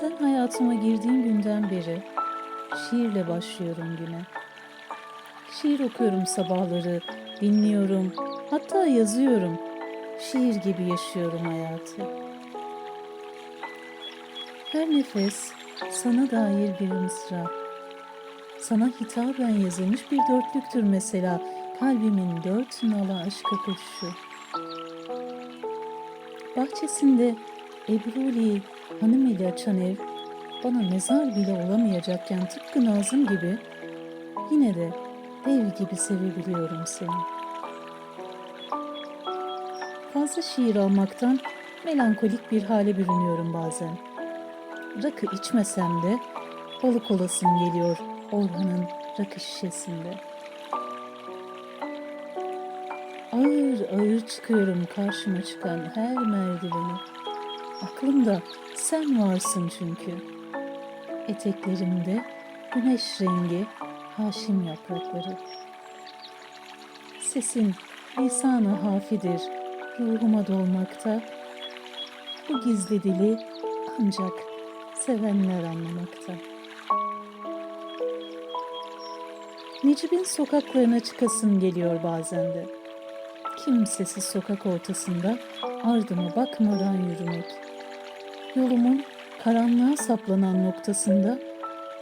Sen hayatıma girdiğin günden beri şiirle başlıyorum güne. Şiir okuyorum sabahları, dinliyorum, hatta yazıyorum. Şiir gibi yaşıyorum hayatı. Her nefes sana dair bir mısra. Sana hitaben yazılmış bir dörtlüktür mesela kalbimin dört nala aşka koşuşu. Bahçesinde Ebruli hanım ile açan ev bana mezar bile olamayacakken tıpkı Nazım gibi yine de dev gibi sevebiliyorum seni. Fazla şiir almaktan melankolik bir hale bürünüyorum bazen. Rakı içmesem de balık olasım geliyor Orhan'ın rakı şişesinde. Ağır ağır çıkıyorum karşıma çıkan her merdiveni. Aklımda sen varsın çünkü. Eteklerimde güneş rengi haşim yaprakları. Sesin lisan-ı hafidir ruhuma dolmakta. Bu gizli dili ancak sevenler anlamakta. Necip'in sokaklarına çıkasım geliyor bazen de. Kimsesiz sokak ortasında ardıma bakmadan yürümek. Yolumun karanlığa saplanan noktasında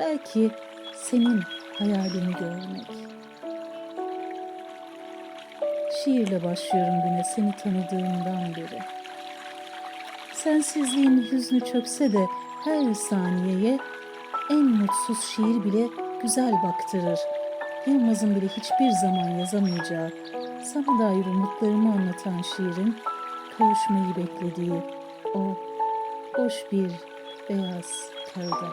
belki senin hayalini görmek. Şiirle başlıyorum güne seni tanıdığımdan beri. Sensizliğin hüznü çökse de her saniyeye en mutsuz şiir bile güzel baktırır. Yılmaz'ın bile hiçbir zaman yazamayacağı, sana dair umutlarımı anlatan şiirin kavuşmayı beklediği o boş bir beyaz kağıda.